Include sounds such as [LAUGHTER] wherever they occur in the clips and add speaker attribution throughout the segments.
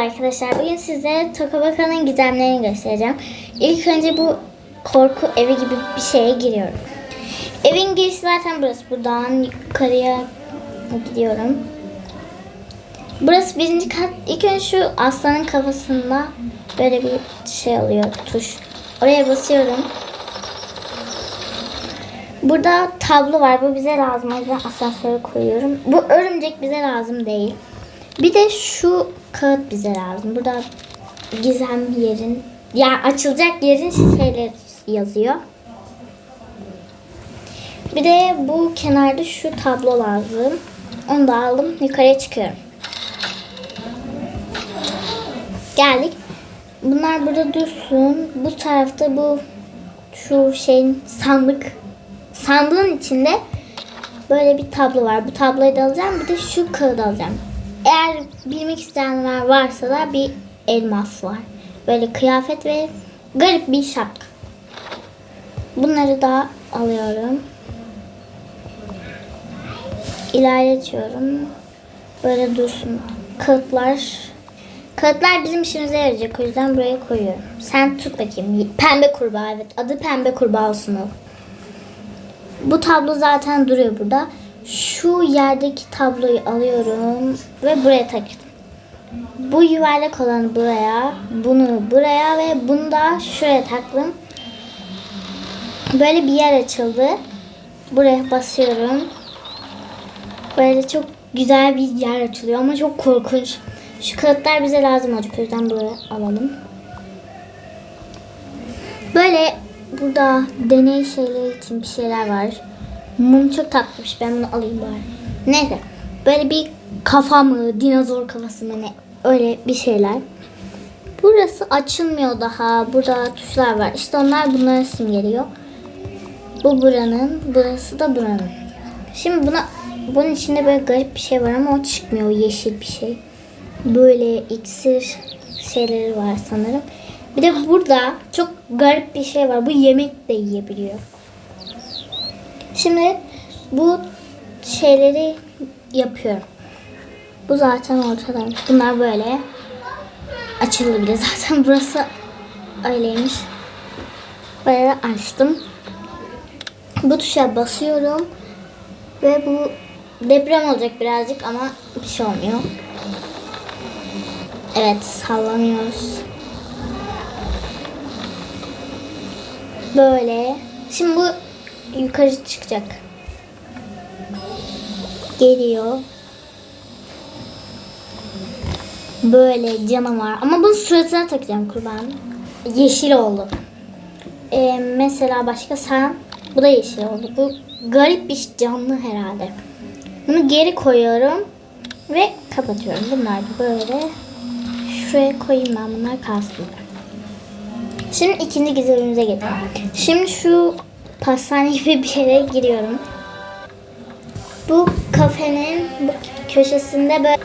Speaker 1: Arkadaşlar bugün size Tokabaka'nın gizemlerini göstereceğim. İlk önce bu korku evi gibi bir şeye giriyorum. Evin girişi zaten burası. Buradan yukarıya gidiyorum. Burası birinci kat. İlk önce şu aslanın kafasında böyle bir şey oluyor tuş. Oraya basıyorum. Burada tablo var. Bu bize lazım. O yüzden asansöre koyuyorum. Bu örümcek bize lazım değil. Bir de şu kağıt bize lazım. Burada gizem yerin, yani açılacak yerin şeyleri yazıyor. Bir de bu kenarda şu tablo lazım. Onu da aldım. Yukarıya çıkıyorum. Geldik. Bunlar burada dursun. Bu tarafta bu şu şeyin sandık sandığın içinde böyle bir tablo var. Bu tabloyu da alacağım. Bir de şu kağıdı alacağım. Eğer bilmek isteyenler varsa da bir elmas var. Böyle kıyafet ve garip bir şapka. Bunları da alıyorum. İlerletiyorum. Böyle dursun. Kağıtlar. Kağıtlar bizim işimize yarayacak. O yüzden buraya koyuyorum. Sen tut bakayım. Pembe kurbağa evet. Adı pembe kurbağa olsun o. Bu tablo zaten duruyor burada. Şu yerdeki tabloyu alıyorum ve buraya taktım. Bu yuvarlak olanı buraya, bunu buraya ve bunu da şuraya taktım. Böyle bir yer açıldı. Buraya basıyorum. Böyle çok güzel bir yer açılıyor ama çok korkunç. Şu kağıtlar bize lazım olacak. O yüzden buraya alalım. Böyle burada deney şeyleri için bir şeyler var. Mum çok tatlıymış. Ben bunu alayım bari. Neyse. Böyle bir kafa mı, dinozor kafası mı ne? Öyle bir şeyler. Burası açılmıyor daha. Burada tuşlar var. İşte onlar bunları simgeliyor. Bu buranın, burası da buranın. Şimdi buna bunun içinde böyle garip bir şey var ama o çıkmıyor. Yeşil bir şey. Böyle iksir şeyleri var sanırım. Bir de burada çok garip bir şey var. Bu yemek de yiyebiliyor. Şimdi bu şeyleri yapıyorum. Bu zaten ortada. Bunlar böyle açıldı bile zaten. [LAUGHS] Burası öyleymiş. Böyle açtım. Bu tuşa basıyorum. Ve bu deprem olacak birazcık ama bir şey olmuyor. Evet sallanıyoruz. Böyle. Şimdi bu yukarı çıkacak. Geliyor. Böyle canavar. Ama bunu suratına takacağım kurbanın. Yeşil oldu. Ee, mesela başka sen. Bu da yeşil oldu. Bu garip bir canlı herhalde. Bunu geri koyuyorum. Ve kapatıyorum. Bunlar böyle. Şuraya koyayım ben bunlar kalsın. Şimdi ikinci gizemimize geçelim. Şimdi şu pastane gibi bir yere giriyorum. Bu kafenin bu köşesinde böyle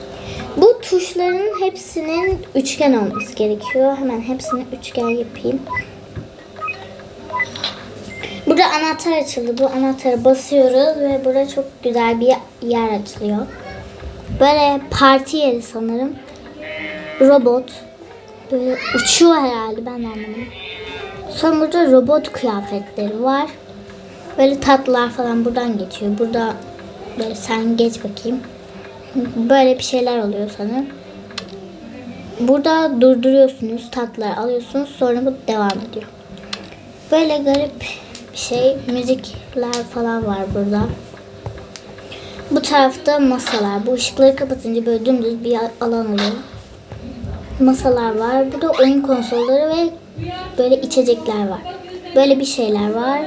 Speaker 1: bu tuşların hepsinin üçgen olması gerekiyor. Hemen hepsini üçgen yapayım. Burada anahtar açıldı. Bu anahtarı basıyoruz ve burada çok güzel bir yer açılıyor. Böyle parti yeri sanırım. Robot. Böyle uçuyor herhalde ben anlamadım. Sonra burada robot kıyafetleri var. Böyle tatlılar falan buradan geçiyor. Burada böyle sen geç bakayım. Böyle bir şeyler oluyor sanırım. Burada durduruyorsunuz, tatlılar alıyorsunuz. Sonra bu devam ediyor. Böyle garip bir şey. Müzikler falan var burada. Bu tarafta masalar. Bu ışıkları kapatınca böyle dümdüz bir alan oluyor. Masalar var. Burada oyun konsolları ve böyle içecekler var. Böyle bir şeyler var.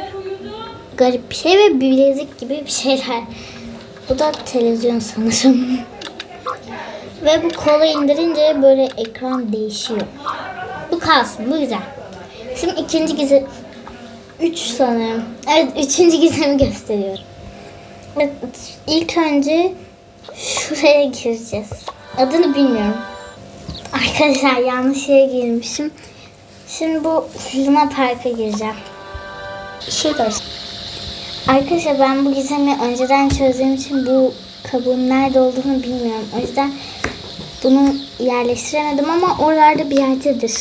Speaker 1: Garip bir şey ve bilezik gibi bir şeyler. Bu da televizyon sanırım. ve bu kola indirince böyle ekran değişiyor. Bu kalsın. Bu güzel. Şimdi ikinci gizem... Üç sanırım. Evet üçüncü gizemi gösteriyorum. Evet, ilk önce şuraya gireceğiz. Adını bilmiyorum. Arkadaşlar yanlış yere girmişim. Şimdi bu Luna Park'a gireceğim. Şey göster. Arkadaşlar ben bu gizemi önceden çözdüğüm için bu kabuğun nerede olduğunu bilmiyorum. O yüzden Bunu yerleştiremedim ama oralarda bir yerdedir.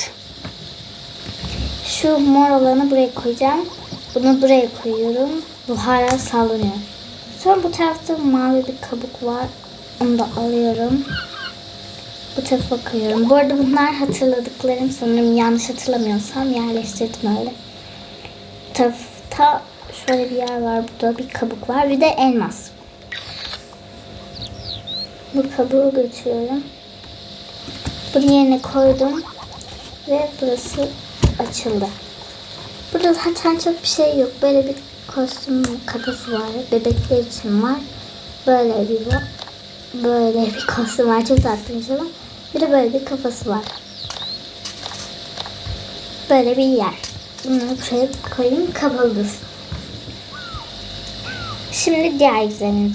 Speaker 1: Şu mor olanı buraya koyacağım. Bunu buraya koyuyorum. Bu hala sallanıyor. Sonra bu tarafta mavi bir kabuk var. Onu da alıyorum. Bu tarafa koyuyorum. Bu arada bunlar hatırladıklarım sanırım yanlış hatırlamıyorsam yerleştirdim öyle. Bu tarafta şöyle bir yer var. Burada bir kabuk var. Bir de elmas. Bu kabuğu götürüyorum. Bunu yerine koydum. Ve burası açıldı. Burada zaten çok bir şey yok. Böyle bir kostüm kafası var. Bebekler için var. Böyle bir var. Böyle bir [LAUGHS] kostüm var. Çok tatlıymış ama. Bir de böyle bir kafası var. Böyle bir yer. Bunları buraya koyayım kapalı dursun. Şimdi diğer gidelim.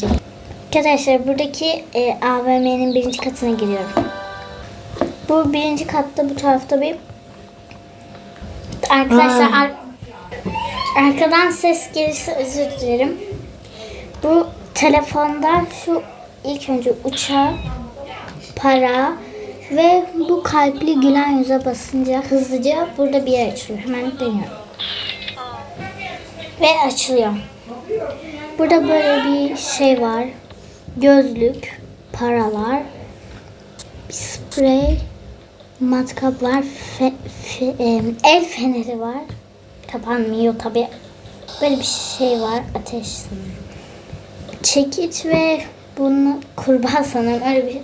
Speaker 1: Arkadaşlar buradaki e, AVM'nin birinci katına giriyorum. Bu birinci katta bu tarafta bir Arkadaşlar ar- arkadan ses gelirse özür dilerim. Bu telefonda şu ilk önce uçağı, para ve bu kalpli gülen yüze basınca hızlıca burada bir yer açılıyor. Hemen deniyorum. Ve açılıyor. Burada böyle bir şey var. Gözlük, paralar, bir sprey, matkap var, fe, fe- em, el feneri var. Kapanmıyor tabi. Böyle bir şey var. Ateş sanırım. Çekiç ve bunu kurbağa sanırım öyle bir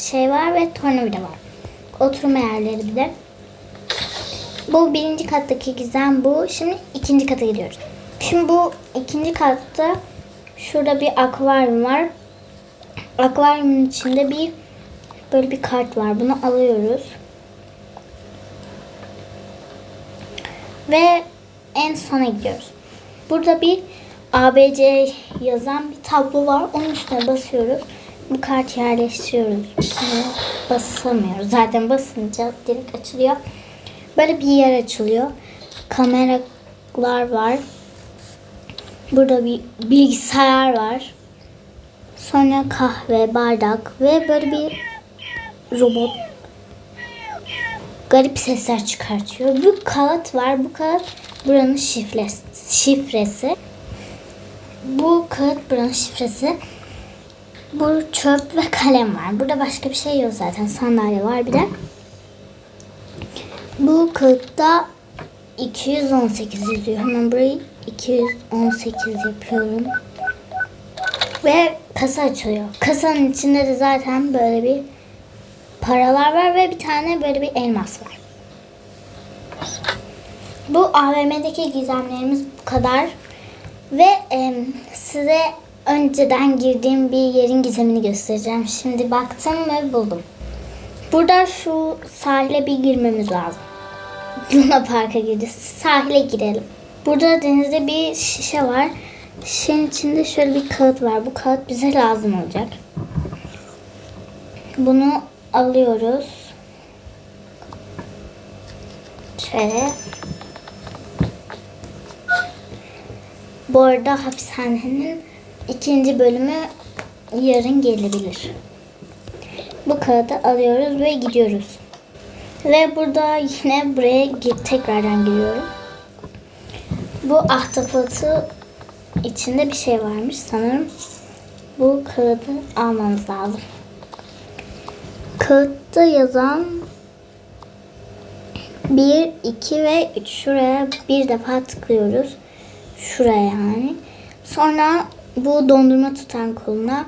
Speaker 1: şey var ve tornavida var. Oturma yerleri bir de. Bu birinci kattaki gizem bu. Şimdi ikinci kata gidiyoruz. Şimdi bu ikinci katta şurada bir akvaryum var. Akvaryumun içinde bir böyle bir kart var. Bunu alıyoruz. Ve en sona gidiyoruz. Burada bir ABC yazan bir tablo var. Onun üstüne basıyoruz. Bu kartı yerleştiriyoruz. Üstüne basamıyoruz. Zaten basınca direkt açılıyor. Böyle bir yer açılıyor. Kameralar var. Burada bir bilgisayar var. Sonra kahve, bardak ve böyle bir robot garip sesler çıkartıyor. Bu kağıt var. Bu kağıt buranın şifresi. şifresi. Bu kağıt buranın şifresi. Bu çöp ve kalem var. Burada başka bir şey yok zaten. Sandalye var bir de. Bu kağıtta 218 yazıyor. Hemen burayı 218 yapıyorum. Ve kasa açılıyor. Kasanın içinde de zaten böyle bir paralar var ve bir tane böyle bir elmas var. Bu AVM'deki gizemlerimiz bu kadar. Ve em, size önceden girdiğim bir yerin gizemini göstereceğim. Şimdi baktım ve buldum. Burada şu sahile bir girmemiz lazım. Luna Park'a gireceğiz. Sahile girelim. Burada denizde bir şişe var. Şişenin içinde şöyle bir kağıt var. Bu kağıt bize lazım olacak. Bunu alıyoruz. Şöyle. Bu arada hapishanenin ikinci bölümü yarın gelebilir. Bu kağıdı alıyoruz ve gidiyoruz. Ve burada yine buraya tekrardan giriyorum. Bu ahtapotı içinde bir şey varmış sanırım. Bu kağıdı almamız lazım. Kağıtta yazan 1, 2 ve 3 şuraya bir defa tıklıyoruz. Şuraya yani. Sonra bu dondurma tutan koluna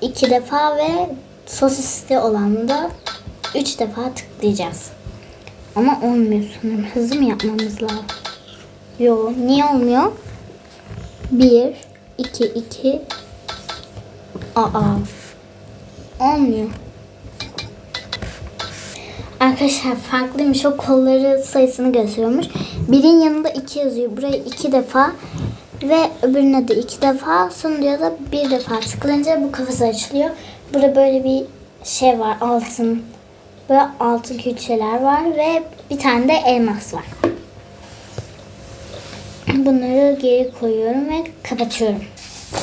Speaker 1: iki defa ve sosisli olanı da üç defa tıklayacağız. Ama olmuyor sanırım. Hızlı mı yapmamız lazım? Yo, niye olmuyor? 1, 2, 2. Aa. Olmuyor. Arkadaşlar farklıymış. O kolları sayısını gösteriyormuş. Birin yanında 2 yazıyor. Buraya 2 defa ve öbürüne de 2 defa. Sonuncuya da bir defa tıklayınca bu kafası açılıyor. Burada böyle bir şey var. Altın. Böyle altın külçeler var ve bir tane de elmas var. Bunları geri koyuyorum ve kapatıyorum.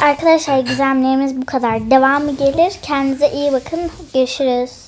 Speaker 1: Arkadaşlar gizemlerimiz bu kadar. Devamı gelir. Kendinize iyi bakın. Görüşürüz.